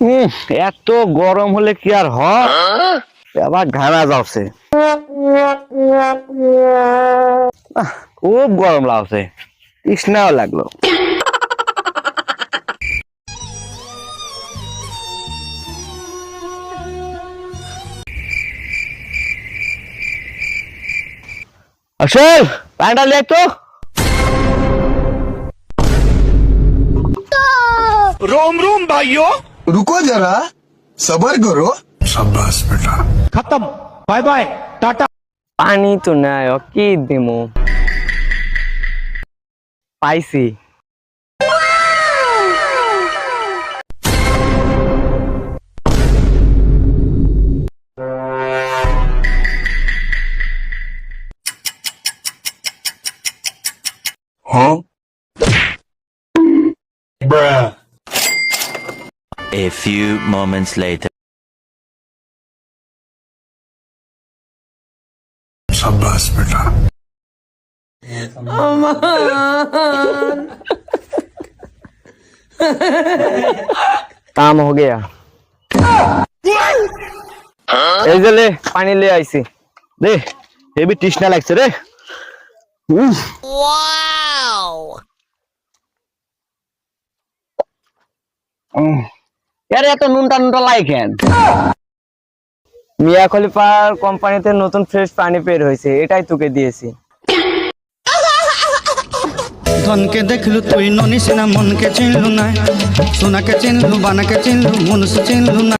উম, এত গরম হলে কি আর হয়? আবার ঘানা যাচ্ছে। খুব গরম লাগছে। তৃষ্ণাও লাগল। অশোক প্যান্টটা লে তো रुको जरा सबर करो পানি তো নাই ও কি দিমু পাইছি A few moments later. काम हो गया এই যে লে পানি লে আইছি দে হেবি তৃষ্ণা লাগছে রে উম। আরে এত কোম্পানিতে নতুন ফ্রেশ পানি বের হয়েছে এটাই তোকে দিয়েছি ধনকে দেখলু তুই ননিস না মনকে চিনলু না সোনাকে চিনলু বানাকে চিনলু মনুষ চিনলু না